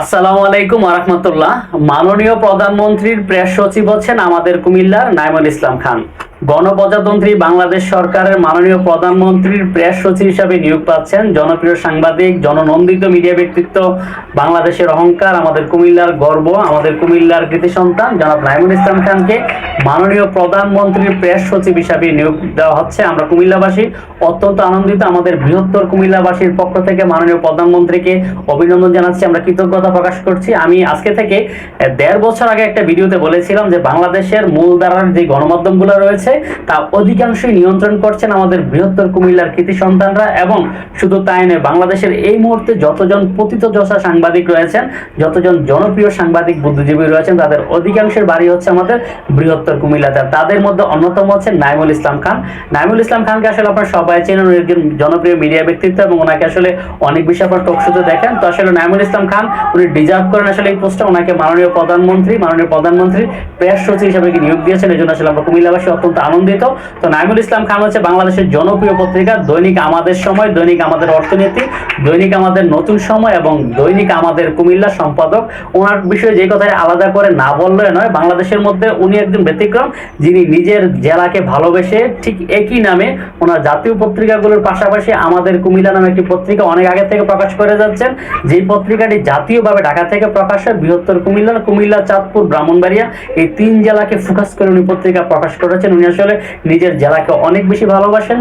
আসসালামু আলাইকুম আরহামতুল্লাহ মাননীয় প্রধানমন্ত্রীর প্রেস সচিব হচ্ছেন আমাদের কুমিল্লার নাইমুল ইসলাম খান। গণপ্রজাতন্ত্রী বাংলাদেশ সরকারের মাননীয় প্রধানমন্ত্রীর প্রেস সচিব হিসাবে নিয়োগ পাচ্ছেন জনপ্রিয় সাংবাদিক, জননন্দিত মিডিয়া ব্যক্তিত্ব, বাংলাদেশের অহংকার, আমাদের কুমিল্লার গর্ব, আমাদের কুমিল্লার কৃতি সন্তান জনাব নাইমুল ইসলাম খানকে। মাননীয় প্রধানমন্ত্রীর প্রেস সচিব হিসাবে নিয়োগ দেওয়া হচ্ছে। আমরা কুমিল্লাবাসী, অত্যন্ত আনন্দিত আমাদের বৃহত্তর কুমিল্লাবাসীর পক্ষ থেকে মাননীয় প্রধানমন্ত্রীকে অভিনন্দন জানাচ্ছি। আমরা কৃতজ্ঞতা প্রকাশ করছি। আমি আজকে থেকে দেড় বছর আগে একটা ভিডিওতে বলেছিলাম যে বাংলাদেশের মূলধারার যে গণমাধ্যমগুলো রয়েছে, তা অধিকাংশই নিয়ন্ত্রণ করছেন আমাদের বৃহত্তর কুমিল্লার কৃতি সন্তানরা এবং শুধু তাই নয়, বাংলাদেশের এই মুহূর্তে যতজন পতিত যশা সাংবাদিক রয়েছেন, যতজন জনপ্রিয় সাংবাদিক বুদ্ধিজীবী রয়েছেন, তাদের অধিকাংশের বাড়ি হচ্ছে আমাদের বৃহত্তর কুমিল্লাতে আর তাদের মধ্যে অন্যতম হচ্ছেন নাইমুল ইসলাম খান। নাইমুল ইসলাম খানকে আসলে আপনারা সবাই চেনেন একজন জনপ্রিয় মিডিয়া ব্যক্তিত্ব এবং ওনাকে আসলে অনেক বেশি আপনার টকশোতে দেখেন। তো আসলে নাইমুল ইসলাম খান, উনি ডিজার্ভ করেন আসলে এই পোস্টটা। ওনাকে মাননীয় প্রধানমন্ত্রী মাননীয় প্রধানমন্ত্রী, প্রেস সচিব হিসেবে নিয়োগ দিয়েছেন এই জন্য আসলে আমরা কুমিল্লাবাসী অত্যন্ত আনন্দিত। তো নাইমুল ইসলাম খান হচ্ছে বাংলাদেশের জনপ্রিয় পত্রিকা, দৈনিক আমাদের সময়, দৈনিক আমাদের অর্থনীতি, দৈনিক আমাদের নতুন সময় এবং দৈনিক আমাদের কুমিল্লা সম্পাদক। ওনার বিষয়ে যে কথায় আলাদা করে না বললে নয়, বাংলাদেশের মধ্যে উনি একজন ব্যতিক্রম, যিনি নিজের জেলাকে ভালোবেসে ঠিক একই নামে ওনার জাতীয় পত্রিকাগুলোর পাশাপাশি আমাদের কুমিল্লা নামে একটি পত্রিকা অনেক আগে থেকে প্রকাশ করে যাচ্ছেন। যেই পত্রিকাটি জাতীয়ভাবে ঢাকা থেকে প্রকাশ হয় বৃহত্তর কুমিল্লা কুমিল্লা, চাঁদপুর, ব্রাহ্মণবাড়িয়া, এই তিন জেলাকে ফোকাস করে উনি পত্রিকা প্রকাশ করেছেন। উনি আসলে নিজের জেলাকে অনেক বেশি ভালোবাসেন।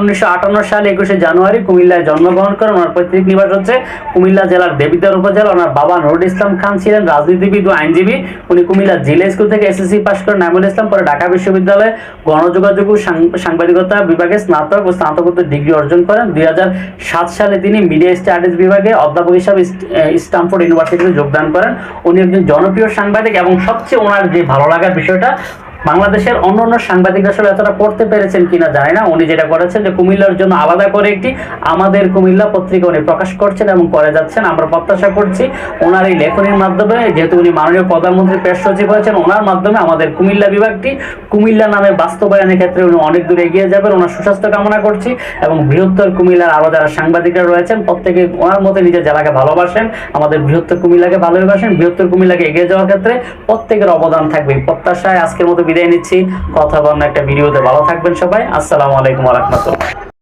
উনিশশো আটান্ন সালে একুশে জানুয়ারি কুমিল্লায় জন্মগ্রহণ করেন। ওনার পৈতৃক নিবাস হচ্ছে কুমিল্লা জেলার দেবিদ্বার উপজেলা। ওনার বাবা নুরুল ইসলাম খান ছিলেন রাজনীতিবিদ ও আইনজীবী। উনি কুমিল্লা জিলা স্কুল থেকে এসএসসি পাশ করেন নাইমুল ইসলাম, পরে ঢাকা বিশ্ববিদ্যালয়ে গণযোগাযোগ ও সাংবাদিকতা বিভাগে স্নাতক ও স্নাতকোত্তর ডিগ্রি অর্জন করেন। দুই হাজার সাত সালে তিনি মিডিয়া স্টাডিজ বিভাগে অধ্যাপক হিসাবে স্টামফোর্ড ইউনিভার্সিটিতে যোগদান করেন। উনি একজন জনপ্রিয় সাংবাদিক এবং সবচেয়ে ওনার যে ভালো লাগার বিষয়টা বাংলাদেশের অন্য অন্য সাংবাদিক আসলে এতটা পড়তে পেরেছেন কিনা জানি না। উনি যেটা করেছেন যে কুমিল্লার জন্য আলাদা করে একটি আমাদের কুমিল্লা পত্রিকা উনি প্রকাশ করছেন এবং করে যাচ্ছেন। আমরা প্রত্যাশা করছি ওনার এই লেখনীর মাধ্যমে, যেহেতু উনি মাননীয় প্রধানমন্ত্রী প্রেস সচিব হয়েছেন, ওনার মাধ্যমে আমাদের কুমিল্লা বিভাগটি কুমিল্লা নামে বাস্তবায়নের ক্ষেত্রে উনি অনেক দূর এগিয়ে যাবেন। ওনার সুস্বাস্থ্য কামনা করছি এবং বৃহত্তর কুমিল্লার আরও যারা সাংবাদিকরা রয়েছেন, প্রত্যেকে ওনার মতো নিজের জেলাকে ভালোবাসেন, আমাদের বৃহত্তর কুমিল্লাকে ভালোবাসেন। বৃহত্তর কুমিল্লাকে এগিয়ে যাওয়ার ক্ষেত্রে প্রত্যেকের অবদান থাকবে। প্রত্যাশায় আজকের মতো বিদায় নিচ্ছি। কথা বন্য একটা ভিডিওতে ভালো থাকবেন সবাই। আসসালামু আলাইকুম রহমতুল্লাহ।